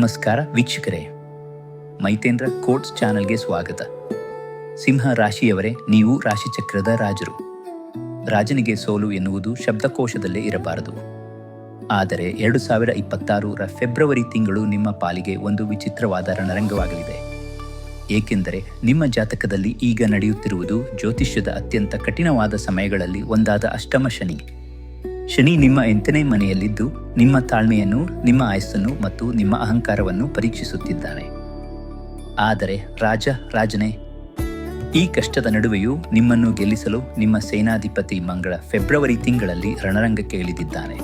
ನಮಸ್ಕಾರ ವೀಕ್ಷಕರೇ. ಮೈತೇಂದ್ರ ಕೋಟ್ಸ್ ಚಾನೆಲ್ಗೆ ಸ್ವಾಗತ. ಸಿಂಹ ರಾಶಿಯವರೇ, ನೀವು ರಾಶಿಚಕ್ರದ ರಾಜರು. ರಾಜನಿಗೆ ಸೋಲು ಎನ್ನುವುದು ಶಬ್ದಕೋಶದಲ್ಲೇ ಇರಬಾರದು. ಆದರೆ ಎರಡು ಸಾವಿರ ಇಪ್ಪತ್ತಾರರ ಫೆಬ್ರವರಿ ತಿಂಗಳು ನಿಮ್ಮ ಪಾಲಿಗೆ ಒಂದು ವಿಚಿತ್ರವಾದ ರಣರಂಗವಾಗಲಿದೆ. ಏಕೆಂದರೆ ನಿಮ್ಮ ಜಾತಕದಲ್ಲಿ ಈಗ ನಡೆಯುತ್ತಿರುವುದು ಜ್ಯೋತಿಷ್ಯದ ಅತ್ಯಂತ ಕಠಿಣವಾದ ಸಮಯಗಳಲ್ಲಿ ಒಂದಾದ ಅಷ್ಟಮ ಶನಿ. ಶನಿ ನಿಮ್ಮ ಎಂಟನೇ ಮನೆಯಲ್ಲಿದ್ದು, ನಿಮ್ಮ ತಾಳ್ಮೆಯನ್ನು, ನಿಮ್ಮ ಆಯಸ್ಸನ್ನು ಮತ್ತು ನಿಮ್ಮ ಅಹಂಕಾರವನ್ನು ಪರೀಕ್ಷಿಸುತ್ತಿದ್ದಾನೆ. ಆದರೆ ರಾಜ, ರಾಜನೇ, ಈ ಕಷ್ಟದ ನಡುವೆಯೂ ನಿಮ್ಮನ್ನು ಗೆಲ್ಲಿಸಲು ನಿಮ್ಮ ಸೇನಾಧಿಪತಿ ಮಂಗಳ ಫೆಬ್ರವರಿ ತಿಂಗಳಲ್ಲಿ ರಣರಂಗಕ್ಕೆ ಇಳಿದಿದ್ದಾನೆ.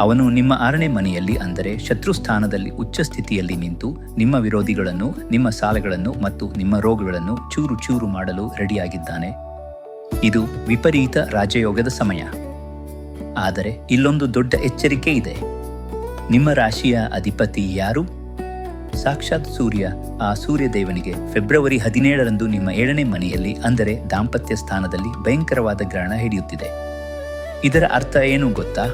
ಅವನು ನಿಮ್ಮ ಆರನೇ ಮನೆಯಲ್ಲಿ ಅಂದರೆ ಶತ್ರು ಸ್ಥಾನದಲ್ಲಿ ಉಚ್ಚ ಸ್ಥಿತಿಯಲ್ಲಿ ನಿಂತು ನಿಮ್ಮ ವಿರೋಧಿಗಳನ್ನು, ನಿಮ್ಮ ಸಾಲಗಳನ್ನು ಮತ್ತು ನಿಮ್ಮ ರೋಗಗಳನ್ನು ಚೂರು ಚೂರು ಮಾಡಲು ರೆಡಿಯಾಗಿದ್ದಾನೆ. ಇದು ವಿಪರೀತ ರಾಜಯೋಗದ ಸಮಯ. ಆದರೆ ಇಲ್ಲೊಂದು ದೊಡ್ಡ ಎಚ್ಚರಿಕೆ ಇದೆ. ನಿಮ್ಮ ರಾಶಿಯ ಅಧಿಪತಿ ಯಾರು? ಸಾಕ್ಷಾತ್ ಸೂರ್ಯ ಆ ಸೂರ್ಯ ದೇವನಿಗೆ ಫೆಬ್ರವರಿ ಹದಿನೇಳರಂದು ನಿಮ್ಮ ಏಳನೇ ಮನೆಯಲ್ಲಿ, ಅಂದರೆ ದಾಂಪತ್ಯ ಸ್ಥಾನದಲ್ಲಿ ಭಯಂಕರವಾದ ಗ್ರಹಣ ಹಿಡಿಯುತ್ತಿದೆ. ಇದರ ಅರ್ಥ ಏನು ಗೊತ್ತಾ?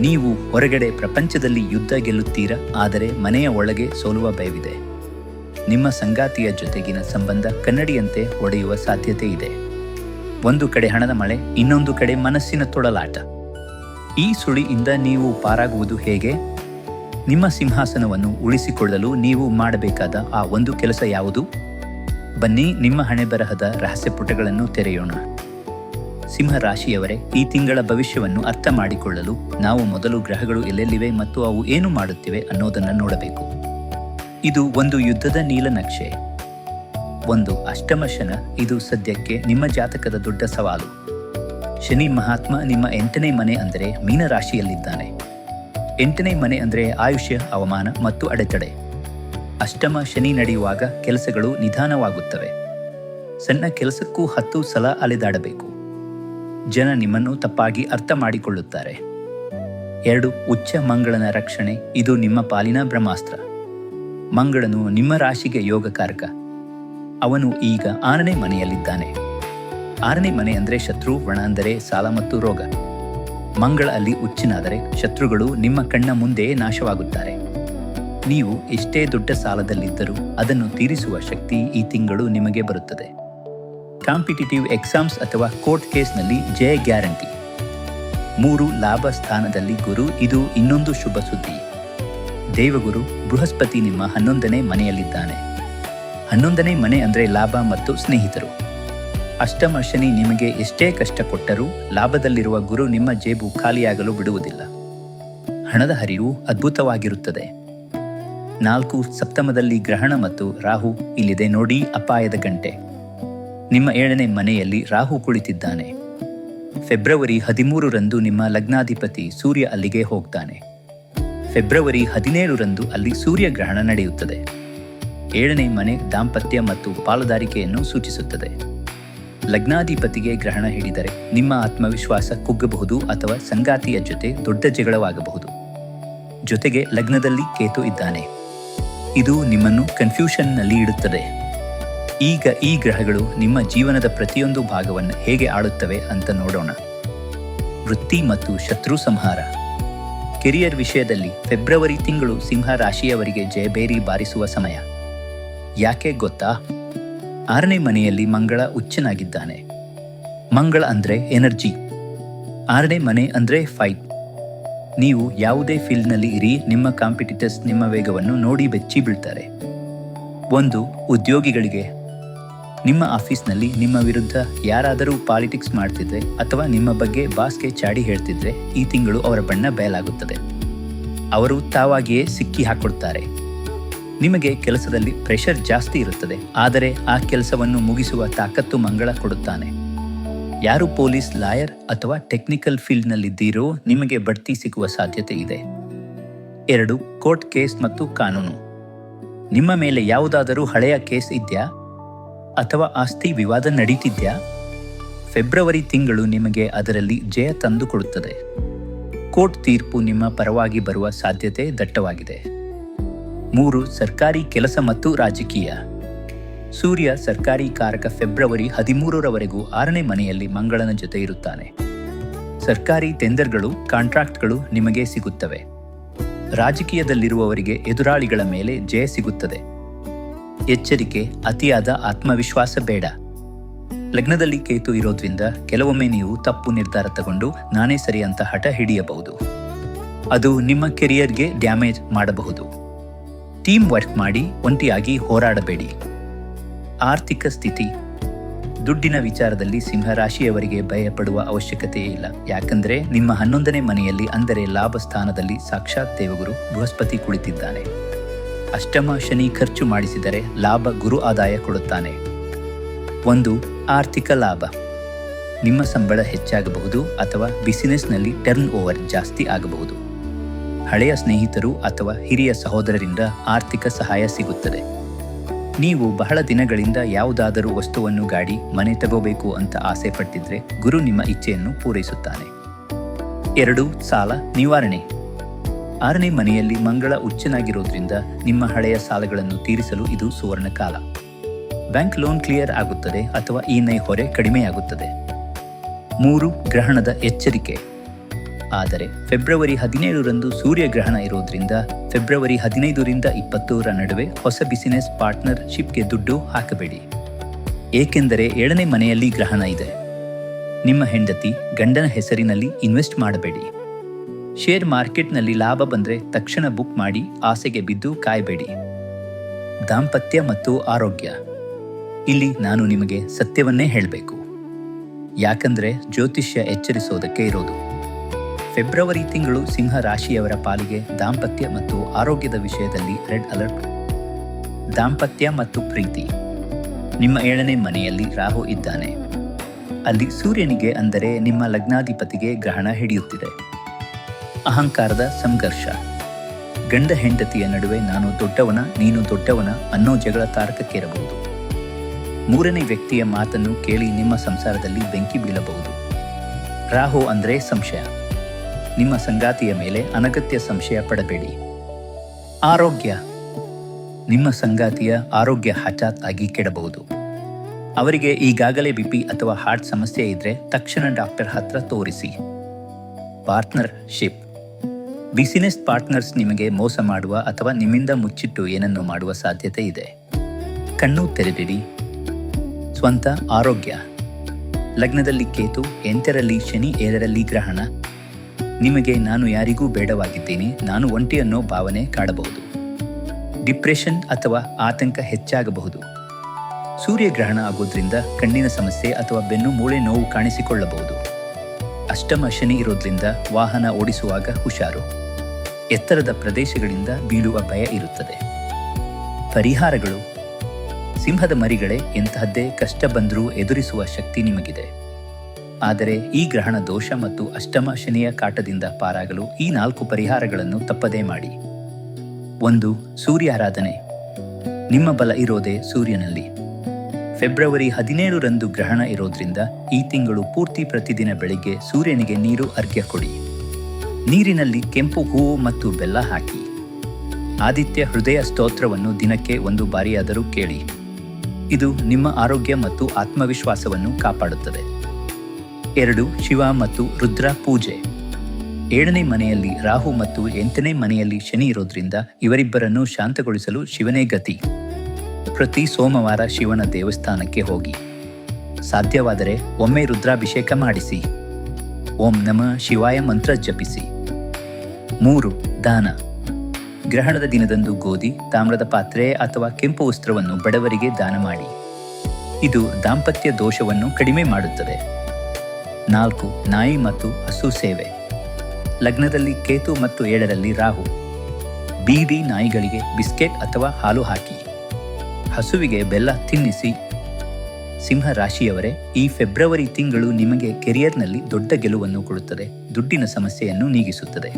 ನೀವು ಹೊರಗಡೆ ಪ್ರಪಂಚದಲ್ಲಿ ಯುದ್ಧ ಗೆಲ್ಲುತ್ತೀರಾ? ಆದರೆ ಮನೆಯ ಒಳಗೆ ಸೋಲುವ ಭಯವಿದೆ. ನಿಮ್ಮ ಸಂಗಾತಿಯ ಜೊತೆಗಿನ ಸಂಬಂಧ ಕನ್ನಡಿಯಂತೆ ಒಡೆಯುವ ಸಾಧ್ಯತೆ ಇದೆ. ಒಂದು ಕಡೆ ಹಣದ ಮಳೆ, ಇನ್ನೊಂದು ಕಡೆ ಮನಸ್ಸಿನ ತೊಳಲಾಟ ಈ ಸುಳಿಯಿಂದ ನೀವು ಪಾರಾಗುವುದು ಹೇಗೆ? ನಿಮ್ಮ ಸಿಂಹಾಸನವನ್ನು ಉಳಿಸಿಕೊಳ್ಳಲು ನೀವು ಮಾಡಬೇಕಾದ ಆ ಒಂದು ಕೆಲಸ ಯಾವುದು? ಬನ್ನಿ, ನಿಮ್ಮ ಹಣೆ ಬರಹದ ರಹಸ್ಯ ಪುಟಗಳನ್ನು ತೆರೆಯೋಣ. ಸಿಂಹರಾಶಿಯವರೇ, ಈ ತಿಂಗಳ ಭವಿಷ್ಯವನ್ನು ಅರ್ಥ ಮಾಡಿಕೊಳ್ಳಲು ನಾವು ಮೊದಲು ಗ್ರಹಗಳು ಎಲ್ಲೆಲ್ಲಿವೆ ಮತ್ತು ಅವು ಏನು ಮಾಡುತ್ತಿವೆ ಅನ್ನೋದನ್ನು ನೋಡಬೇಕು. ಇದು ಒಂದು ಯುದ್ಧದ ನೀಲನಕ್ಷೆ. ಒಂದು ಅಷ್ಟಮ ಶನ ಇದು ಸದ್ಯಕ್ಕೆ ನಿಮ್ಮ ಜಾತಕದ ದೊಡ್ಡ ಸವಾಲು. ಶನಿ ಮಹಾತ್ಮ ನಿಮ್ಮ ಎಂಟನೇ ಮನೆ ಅಂದರೆ ಮೀನರಾಶಿಯಲ್ಲಿದ್ದಾನೆ. ಎಂಟನೇ ಮನೆ ಅಂದರೆ ಆಯುಷ್ಯ ಅವಮಾನ ಮತ್ತು ಅಡೆತಡೆ. ಅಷ್ಟಮ ಶನಿ ನಡೆಯುವಾಗ ಕೆಲಸಗಳು ನಿಧಾನವಾಗುತ್ತವೆ. ಸಣ್ಣ ಕೆಲಸಕ್ಕೂ ಹತ್ತು ಸಲ ಅಲೆದಾಡಬೇಕು. ಜನ ನಿಮ್ಮನ್ನು ತಪ್ಪಾಗಿ ಅರ್ಥ ಮಾಡಿಕೊಳ್ಳುತ್ತಾರೆ. ಎರಡು, ಉಚ್ಚ ಮಂಗಳನ ರಕ್ಷಣೆ. ಇದು ನಿಮ್ಮ ಪಾಲಿನ ಬ್ರಹ್ಮಾಸ್ತ್ರ. ಮಂಗಳನು ನಿಮ್ಮ ರಾಶಿಗೆ ಯೋಗಕಾರಕ. ಅವನು ಈಗ ಆರನೇ ಮನೆಯಲ್ಲಿದ್ದಾನೆ. ಆರನೇ ಮನೆ ಅಂದರೆ ಶತ್ರು ವಣ ಅಂದರೆ ಸಾಲ ಮತ್ತು ರೋಗ. ಮಂಗಳ ಅಲ್ಲಿ ಉಚ್ಚಿನಾದರೆ ಶತ್ರುಗಳು ನಿಮ್ಮ ಕಣ್ಣ ಮುಂದೆ ನಾಶವಾಗುತ್ತಾರೆ. ನೀವು ಎಷ್ಟೇ ದೊಡ್ಡ ಸಾಲದಲ್ಲಿದ್ದರೂ ಅದನ್ನು ತೀರಿಸುವ ಶಕ್ತಿ ಈ ತಿಂಗಳು ನಿಮಗೆ ಬರುತ್ತದೆ. ಕಾಂಪಿಟಿಟಿವ್ ಎಕ್ಸಾಮ್ಸ್ ಅಥವಾ ಕೋರ್ಟ್ ಕೇಸ್ನಲ್ಲಿ ಜಯ ಗ್ಯಾರಂಟಿ. ಮೂರು ಲಾಭ ಸ್ಥಾನದಲ್ಲಿ ಗುರು, ಇದು ಇನ್ನೊಂದು ಶುಭ ಸುದ್ದಿ. ದೇವಗುರು ಬೃಹಸ್ಪತಿ ನಿಮ್ಮ ಹನ್ನೊಂದನೇ ಮನೆಯಲ್ಲಿದ್ದಾನೆ. ಹನ್ನೊಂದನೇ ಮನೆ ಅಂದರೆ ಲಾಭ ಮತ್ತು ಸ್ನೇಹಿತರು. ಅಷ್ಟಮ ಶನಿ ನಿಮಗೆ ಎಷ್ಟೇ ಕಷ್ಟ ಕೊಟ್ಟರೂ ಲಾಭದಲ್ಲಿರುವ ಗುರು ನಿಮ್ಮ ಜೇಬು ಖಾಲಿಯಾಗಲು ಬಿಡುವುದಿಲ್ಲ. ಹಣದ ಹರಿವು ಅದ್ಭುತವಾಗಿರುತ್ತದೆ. ನಾಲ್ಕು, ಸಪ್ತಮದಲ್ಲಿ ಗ್ರಹಣ ಮತ್ತು ರಾಹು ಇಲ್ಲಿದೆ ನೋಡಿ ಅಪಾಯದ ಗಂಟೆ. ನಿಮ್ಮ ಏಳನೇ ಮನೆಯಲ್ಲಿ ರಾಹು ಕುಳಿತಿದ್ದಾನೆ. ಫೆಬ್ರವರಿ ಹದಿಮೂರರಂದು ನಿಮ್ಮ ಲಗ್ನಾಧಿಪತಿ ಸೂರ್ಯ ಅಲ್ಲಿಗೆ ಹೋಗ್ತಾನೆ. ಫೆಬ್ರವರಿ ಹದಿನೇಳರಂದು ಅಲ್ಲಿ ಸೂರ್ಯಗ್ರಹಣ ನಡೆಯುತ್ತದೆ. ಏಳನೇ ಮನೆ ದಾಂಪತ್ಯ ಮತ್ತು ಪಾಲುದಾರಿಕೆಯನ್ನು ಸೂಚಿಸುತ್ತದೆ. ಲಗ್ನಾಧಿಪತಿಗೆ ಗ್ರಹಣ ಹಿಡಿದರೆ ನಿಮ್ಮ ಆತ್ಮವಿಶ್ವಾಸ ಕುಗ್ಗಬಹುದು ಅಥವಾ ಸಂಗಾತಿಯ ಜೊತೆ ದೊಡ್ಡ ಜಗಳವಾಗಬಹುದು. ಜೊತೆಗೆ ಲಗ್ನದಲ್ಲಿ ಕೇತು ಇದ್ದಾನೆ. ಇದು ನಿಮ್ಮನ್ನು ಕನ್ಫ್ಯೂಷನ್ನಲ್ಲಿ ಇಡುತ್ತದೆ. ಈಗ ಈ ಗ್ರಹಗಳು ನಿಮ್ಮ ಜೀವನದ ಪ್ರತಿಯೊಂದು ಭಾಗವನ್ನು ಹೇಗೆ ಆಳುತ್ತವೆ ಅಂತ ನೋಡೋಣ. ವೃತ್ತಿ ಮತ್ತು ಶತ್ರು ಸಂಹಾರ. ಕೆರಿಯರ್ ವಿಷಯದಲ್ಲಿ ಫೆಬ್ರವರಿ ತಿಂಗಳು ಸಿಂಹ ರಾಶಿಯವರಿಗೆ ಜಯಬೇರಿ ಬಾರಿಸುವ ಸಮಯ. ಯಾಕೆ ಗೊತ್ತಾ? ಆರನೇ ಮನೆಯಲ್ಲಿ ಮಂಗಳ ಉಚ್ಚನಾಗಿದ್ದಾನೆ ಮಂಗಳ ಅಂದ್ರೆ ಎನರ್ಜಿ. ಆರನೇ ಮನೆ ಅಂದ್ರೆ ಫೈಟ್. ನೀವು ಯಾವುದೇ ಫೀಲ್ಡ್ನಲ್ಲಿ ಇರಿ, ನಿಮ್ಮ ಕಾಂಪಿಟಿಟರ್ಸ್ ನಿಮ್ಮ ವೇಗವನ್ನು ನೋಡಿ ಬೆಚ್ಚಿ ಬೀಳ್ತಾರೆ. ಒಂದು, ಉದ್ಯೋಗಿಗಳಿಗೆ. ನಿಮ್ಮ ಆಫೀಸ್ನಲ್ಲಿ ನಿಮ್ಮ ವಿರುದ್ಧ ಯಾರಾದರೂ ಪಾಲಿಟಿಕ್ಸ್ ಮಾಡ್ತಿದ್ರೆ ಅಥವಾ ನಿಮ್ಮ ಬಗ್ಗೆ ಬಾಸ್ಗೆ ಚಾಡಿ ಹೇಳ್ತಿದ್ರೆ ಈ ತಿಂಗಳು ಅವರ ಬಣ್ಣ ಬಯಲಾಗುತ್ತದೆ. ಅವರು ತಾವಾಗಿಯೇ ಸಿಕ್ಕಿ ಹಾಕೊಡ್ತಾರೆ. ನಿಮಗೆ ಕೆಲಸದಲ್ಲಿ ಪ್ರೆಷರ್ ಜಾಸ್ತಿ ಇರುತ್ತದೆ. ಆದರೆ ಆ ಕೆಲಸವನ್ನು ಮುಗಿಸುವ ತಾಕತ್ತು ಮಂಗಳ ಕೊಡುತ್ತಾನೆ. ಯಾರು ಪೊಲೀಸ್, ಲಾಯರ್ ಅಥವಾ ಟೆಕ್ನಿಕಲ್ ಫೀಲ್ಡ್ನಲ್ಲಿದ್ದೀರೋ ನಿಮಗೆ ಬಡ್ತಿ ಸಿಗುವ ಸಾಧ್ಯತೆ ಇದೆ. ಎರಡು, ಕೋರ್ಟ್ ಕೇಸ್ ಮತ್ತು ಕಾನೂನು. ನಿಮ್ಮ ಮೇಲೆ ಯಾವುದಾದರೂ ಹಳೆಯ ಕೇಸ್ ಇದೆಯಾ? ಅಥವಾ ಆಸ್ತಿ ವಿವಾದ ನಡೀತಿದ್ಯಾ? ಫೆಬ್ರವರಿ ತಿಂಗಳು ನಿಮಗೆ ಅದರಲ್ಲಿ ಜಯ ತಂದು ಕೊಡುತ್ತದೆ ಕೋರ್ಟ್ ತೀರ್ಪು ನಿಮ್ಮ ಪರವಾಗಿ ಬರುವ ಸಾಧ್ಯತೆ ದಟ್ಟವಾಗಿದೆ. ಮೂರು, ಸರ್ಕಾರಿ ಕೆಲಸ ಮತ್ತು ರಾಜಕೀಯ. ಸೂರ್ಯ ಸರ್ಕಾರಿ ಕಾರಕ ಫೆಬ್ರವರಿ ಹದಿಮೂರರವರೆಗೂ ಆರನೇ ಮನೆಯಲ್ಲಿ ಮಂಗಳನ ಜೊತೆ ಇರುತ್ತಾನೆ. ಸರ್ಕಾರಿ ಟೆಂಡರ್ಗಳು, ಕಾಂಟ್ರಾಕ್ಟ್ಗಳು ನಿಮಗೆ ಸಿಗುತ್ತವೆ. ರಾಜಕೀಯದಲ್ಲಿರುವವರಿಗೆ ಎದುರಾಳಿಗಳ ಮೇಲೆ ಜಯ ಸಿಗುತ್ತದೆ. ಎಚ್ಚರಿಕೆ, ಅತಿಯಾದ ಆತ್ಮವಿಶ್ವಾಸ ಬೇಡ. ಲಗ್ನದಲ್ಲಿ ಕೇತು ಇರೋದ್ರಿಂದ ಕೆಲವೊಮ್ಮೆ ನೀವು ತಪ್ಪು ನಿರ್ಧಾರ ತಗೊಂಡು ನಾನೇ ಸರಿ ಅಂತ ಹಠ ಹಿಡಿಯಬಹುದು. ಅದು ನಿಮ್ಮ ಕೆರಿಯರ್ಗೆ ಡ್ಯಾಮೇಜ್ ಮಾಡಬಹುದು. ಟೀಮ್ ವರ್ಕ್ ಮಾಡಿ ಒಂಟಿಯಾಗಿ ಹೋರಾಡಬೇಡಿ. ಆರ್ಥಿಕ ಸ್ಥಿತಿ. ದುಡ್ಡಿನ ವಿಚಾರದಲ್ಲಿ ಸಿಂಹರಾಶಿಯವರಿಗೆ ಭಯಪಡುವ ಅವಶ್ಯಕತೆಯೇ ಇಲ್ಲ. ಯಾಕಂದ್ರೆ ನಿಮ್ಮ ಹನ್ನೊಂದನೇ ಮನೆಯಲ್ಲಿ ಅಂದರೆ ಲಾಭ ಸ್ಥಾನದಲ್ಲಿ ಸಾಕ್ಷಾತ್ ದೇವಗುರು ಬೃಹಸ್ಪತಿ ಕುಳಿತಿದ್ದಾನೆ. ಅಷ್ಟಮ ಶನಿ ಖರ್ಚು ಮಾಡಿಸಿದರೆ ಲಾಭ ಗುರು ಆದಾಯ ಕೊಡುತ್ತಾನೆ. ಒಂದು, ಆರ್ಥಿಕ ಲಾಭ. ನಿಮ್ಮ ಸಂಬಳ ಹೆಚ್ಚಾಗಬಹುದು ಅಥವಾ ಬಿಸಿನೆಸ್ನಲ್ಲಿ ಟರ್ನ್ ಓವರ್ ಜಾಸ್ತಿ ಆಗಬಹುದು. ಹಳೆಯ ಸ್ನೇಹಿತರು ಅಥವಾ ಹಿರಿಯ ಸಹೋದರರಿಂದ ಆರ್ಥಿಕ ಸಹಾಯ ಸಿಗುತ್ತದೆ. ನೀವು ಬಹಳ ದಿನಗಳಿಂದ ಯಾವುದಾದರೂ ವಸ್ತುವನ್ನು ಗಾಡಿ, ಮನೆ ತಗೋಬೇಕು ಅಂತ ಆಸೆ ಪಟ್ಟಿದ್ರೆ ಗುರು ನಿಮ್ಮ ಇಚ್ಛೆಯನ್ನು ಪೂರೈಸುತ್ತಾನೆ. ಎರಡು, ಸಾಲ ನಿವಾರಣೆ. ಆರನೇ ಮನೆಯಲ್ಲಿ ಮಂಗಳ ಉಚ್ಚನಾಗಿರೋದ್ರಿಂದ ನಿಮ್ಮ ಹಳೆಯ ಸಾಲಗಳನ್ನು ತೀರಿಸಲು ಇದು ಸುವರ್ಣ ಕಾಲ ಬ್ಯಾಂಕ್ ಲೋನ್ ಕ್ಲಿಯರ್ ಆಗುತ್ತದೆ ಅಥವಾ ಇಎಂಐ ಹೊರೆ ಕಡಿಮೆಯಾಗುತ್ತದೆ. ಮೂರು, ಗ್ರಹಣದ ಎಚ್ಚರಿಕೆ. ಆದರೆ ಫೆಬ್ರವರಿ ಹದಿನೇಳರಂದು ಸೂರ್ಯಗ್ರಹಣ ಇರೋದ್ರಿಂದ ಫೆಬ್ರವರಿ ಹದಿನೈದರಿಂದ ಇಪ್ಪತ್ತೂರ ನಡುವೆ ಹೊಸ ಬಿಸಿನೆಸ್ ಪಾರ್ಟ್ನರ್ಶಿಪ್ಗೆ ದುಡ್ಡು ಹಾಕಬೇಡಿ. ಏಕೆಂದರೆ ಏಳನೇ ಮನೆಯಲ್ಲಿ ಗ್ರಹಣ ಇದೆ. ನಿಮ್ಮ ಹೆಂಡತಿ ಗಂಡನ ಹೆಸರಿನಲ್ಲಿ ಇನ್ವೆಸ್ಟ್ ಮಾಡಬೇಡಿ. ಶೇರ್ ಮಾರ್ಕೆಟ್ನಲ್ಲಿ ಲಾಭ ಬಂದರೆ ತಕ್ಷಣ ಬುಕ್ ಮಾಡಿ ಆಸೆಗೆ ಬಿದ್ದು ಕಾಯಬೇಡಿ. ದಾಂಪತ್ಯ ಮತ್ತು ಆರೋಗ್ಯ. ಇಲ್ಲಿ ನಾನು ನಿಮಗೆ ಸತ್ಯವನ್ನೇ ಹೇಳಬೇಕು. ಯಾಕಂದರೆ ಜ್ಯೋತಿಷ್ಯ ಎಚ್ಚರಿಸೋದಕ್ಕೆ ಇರೋದು. ಫೆಬ್ರವರಿ ತಿಂಗಳು ಸಿಂಹ ರಾಶಿಯವರ ಪಾಲಿಗೆ ದಾಂಪತ್ಯ ಮತ್ತು ಆರೋಗ್ಯದ ವಿಷಯದಲ್ಲಿ ರೆಡ್ ಅಲರ್ಟ್. ದಾಂಪತ್ಯ ಮತ್ತು ಪ್ರೀತಿ. ನಿಮ್ಮ ಏಳನೇ ಮನೆಯಲ್ಲಿ ರಾಹು ಇದ್ದಾನೆ. ಅಲ್ಲಿ ಸೂರ್ಯನಿಗೆ ಅಂದರೆ ನಿಮ್ಮ ಲಗ್ನಾಧಿಪತಿಗೆ ಗ್ರಹಣ ಹಿಡಿಯುತ್ತಿದೆ. ಅಹಂಕಾರದ ಸಂಘರ್ಷ. ಗಂಡ ಹೆಂಡತಿಯ ನಡುವೆ ನಾನು ದೊಡ್ಡವನ, ನೀನು ದೊಡ್ಡವನ ಅನ್ನೋ ಜಗಳ ತಾರಕಕ್ಕೇರಬಹುದು. ಮೂರನೇ ವ್ಯಕ್ತಿಯ ಮಾತನ್ನು ಕೇಳಿ ನಿಮ್ಮ ಸಂಸಾರದಲ್ಲಿ ಬೆಂಕಿ ಬೀಳಬಹುದು. ರಾಹು ಅಂದರೆ ಸಂಶಯ. ನಿಮ್ಮ ಸಂಗಾತಿಯ ಮೇಲೆ ಅನಗತ್ಯ ಸಂಶಯ ಪಡಬೇಡಿ. ಆರೋಗ್ಯ. ನಿಮ್ಮ ಸಂಗಾತಿಯ ಆರೋಗ್ಯ ಹಠಾತ್ ಆಗಿ ಕೆಡಬಹುದು. ಅವರಿಗೆ ಈಗಾಗಲೇ ಬಿಪಿ ಅಥವಾ ಹಾರ್ಟ್ ಸಮಸ್ಯೆ ಇದ್ರೆ ತಕ್ಷಣ ಡಾಕ್ಟರ್ ಹತ್ರ ತೋರಿಸಿ. ಪಾರ್ಟ್ನರ್ಶಿಪ್ ಬಿಸಿನೆಸ್ ಪಾರ್ಟ್ನರ್ಸ್ ನಿಮಗೆ ಮೋಸ ಮಾಡುವ ಅಥವಾ ನಿಮ್ಮಿಂದ ಮುಚ್ಚಿಟ್ಟು ಏನನ್ನು ಮಾಡುವ ಸಾಧ್ಯತೆ ಇದೆ. ಕಣ್ಣು ತೆರೆದಿಡಿ. ಸ್ವಂತ ಆರೋಗ್ಯ. ಲಗ್ನದಲ್ಲಿ ಕೇತು ಎಂಟರಲ್ಲಿ ಶನಿ, ಏಳರಲ್ಲಿ ಗ್ರಹಣ. ನಿಮಗೆ ನಾನು ಯಾರಿಗೂ ಬೇಡವಾಗಿದ್ದೇನೆ, ನಾನು ಒಂಟಿ ಅನ್ನೋ ಭಾವನೆ ಕಾಡಬಹುದು. ಡಿಪ್ರೆಷನ್ ಅಥವಾ ಆತಂಕ ಹೆಚ್ಚಾಗಬಹುದು. ಸೂರ್ಯಗ್ರಹಣ ಆಗೋದ್ರಿಂದ ಕಣ್ಣಿನ ಸಮಸ್ಯೆ ಅಥವಾ ಬೆನ್ನು ಮೂಳೆ ನೋವು ಕಾಣಿಸಿಕೊಳ್ಳಬಹುದು. ಅಷ್ಟಮ ಶನಿ ಇರೋದ್ರಿಂದ ವಾಹನ ಓಡಿಸುವಾಗ ಹುಷಾರು. ಎತ್ತರದ ಪ್ರದೇಶಗಳಿಂದ ಬೀಳುವ ಭಯ ಇರುತ್ತದೆ. ಪರಿಹಾರಗಳು. ಸಿಂಹದ ಮರಿಗಳೇ, ಎಂತಹದ್ದೇ ಕಷ್ಟ ಬಂದರೂ ಎದುರಿಸುವ ಶಕ್ತಿ ನಿಮಗಿದೆ. ಆದರೆ ಈ ಗ್ರಹಣ ದೋಷ ಮತ್ತು ಅಷ್ಟಮ ಶನಿಯ ಕಾಟದಿಂದ ಪಾರಾಗಲು ಈ ನಾಲ್ಕು ಪರಿಹಾರಗಳನ್ನು ತಪ್ಪದೇ ಮಾಡಿ. ಒಂದು, ಸೂರ್ಯಾರಾಧನೆ. ನಿಮ್ಮ ಬಲ ಇರೋದೇ ಸೂರ್ಯನಲ್ಲಿ. ಫೆಬ್ರವರಿ ಹದಿನೇಳರಂದು ಗ್ರಹಣ ಇರೋದ್ರಿಂದ ಈ ತಿಂಗಳು ಪೂರ್ತಿ ಪ್ರತಿದಿನ ಬೆಳಿಗ್ಗೆ ಸೂರ್ಯನಿಗೆ ನೀರು ಅರ್ಘ್ಯ ಕೊಡಿ. ನೀರಿನಲ್ಲಿ ಕೆಂಪು ಹೂವು ಮತ್ತು ಬೆಲ್ಲ ಹಾಕಿ. ಆದಿತ್ಯ ಹೃದಯ ಸ್ತೋತ್ರವನ್ನು ದಿನಕ್ಕೆ ಒಂದು ಬಾರಿಯಾದರೂ ಕೇಳಿ. ಇದು ನಿಮ್ಮ ಆರೋಗ್ಯ ಮತ್ತು ಆತ್ಮವಿಶ್ವಾಸವನ್ನು ಕಾಪಾಡುತ್ತದೆ. ಎರಡು ಶಿವ ಮತ್ತು ರುದ್ರ ಪೂಜೆ. ಏಳನೇ ಮನೆಯಲ್ಲಿ ರಾಹು ಮತ್ತು ಎಂಟನೇ ಮನೆಯಲ್ಲಿ ಶನಿ ಇರೋದ್ರಿಂದ ಇವರಿಬ್ಬರನ್ನು ಶಾಂತಗೊಳಿಸಲು ಶಿವನೇ ಗತಿ. ಪ್ರತಿ ಸೋಮವಾರ ಶಿವನ ದೇವಸ್ಥಾನಕ್ಕೆ ಹೋಗಿ. ಸಾಧ್ಯವಾದರೆ ಒಮ್ಮೆ ರುದ್ರಾಭಿಷೇಕ ಮಾಡಿಸಿ. ಓಂ ನಮ ಶಿವಾಯ ಮಂತ್ರ ಜಪಿಸಿ. ಮೂರು, ದಾನ. ಗ್ರಹಣದ ದಿನದಂದು ಗೋಧಿ, ತಾಮ್ರದ ಪಾತ್ರೆ ಅಥವಾ ಕೆಂಪು ವಸ್ತ್ರವನ್ನು ಬಡವರಿಗೆ ದಾನ ಮಾಡಿ. ಇದು ದಾಂಪತ್ಯ ದೋಷವನ್ನು ಕಡಿಮೆ ಮಾಡುತ್ತದೆ. ನಾಲ್ಕು ನಾಯಿ ಮತ್ತು ಹಸು ಸೇವೆ. ಲಗ್ನದಲ್ಲಿ ಕೇತು ಮತ್ತು ಏಳರಲ್ಲಿ ರಾಹು. ಬೀದಿ ನಾಯಿಗಳಿಗೆ ಬಿಸ್ಕೆಟ್ ಅಥವಾ ಹಾಲು ಹಾಕಿ. ಹಸುವಿಗೆ ಬೆಲ್ಲ ತಿನ್ನಿಸಿ. ಸಿಂಹ ರಾಶಿಯವರೇ, ಈ ಫೆಬ್ರವರಿ ತಿಂಗಳು ನಿಮಗೆ ಕೆರಿಯರ್ನಲ್ಲಿ ದೊಡ್ಡ ಗೆಲುವನ್ನು ಕೊಡುತ್ತದೆ, ದುಡ್ಡಿನ ಸಮಸ್ಯೆಯನ್ನು ನೀಗಿಸುತ್ತದೆ.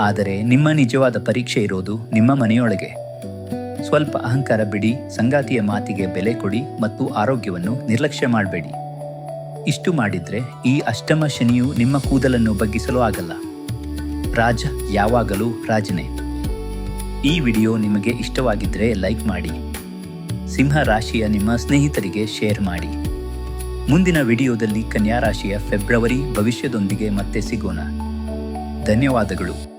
ಆದರೆ ನಿಮ್ಮ ನಿಜವಾದ ಪರೀಕ್ಷೆ ಇರೋದು ನಿಮ್ಮ ಮನೆಯೊಳಗೆ. ಸ್ವಲ್ಪ ಅಹಂಕಾರ ಬಿಡಿ, ಸಂಗಾತಿಯ ಮಾತಿಗೆ ಬೆಲೆ ಕೊಡಿ ಮತ್ತು ಆರೋಗ್ಯವನ್ನು ನಿರ್ಲಕ್ಷ್ಯ ಮಾಡಬೇಡಿ. ಇಷ್ಟು ಮಾಡಿದ್ರೆ ಈ ಅಷ್ಟಮ ಶನಿಯು ನಿಮ್ಮ ಕೂದಲನ್ನು ಬಗ್ಗಿಸಲು ಆಗಲ್ಲ. ರಾಜ ಯಾವಾಗಲೂ ರಾಜನೇ. ಈ ವಿಡಿಯೋ ನಿಮಗೆ ಇಷ್ಟವಾಗಿದ್ದರೆ ಲೈಕ್ ಮಾಡಿ. ಸಿಂಹ ರಾಶಿಯ ನಿಮ್ಮ ಸ್ನೇಹಿತರಿಗೆ ಶೇರ್ ಮಾಡಿ. ಮುಂದಿನ ವಿಡಿಯೋದಲ್ಲಿ ಕನ್ಯಾ ರಾಶಿಯ ಫೆಬ್ರವರಿ ಭವಿಷ್ಯದೊಂದಿಗೆ ಮತ್ತೆ ಸಿಗೋಣ. ಧನ್ಯವಾದಗಳು.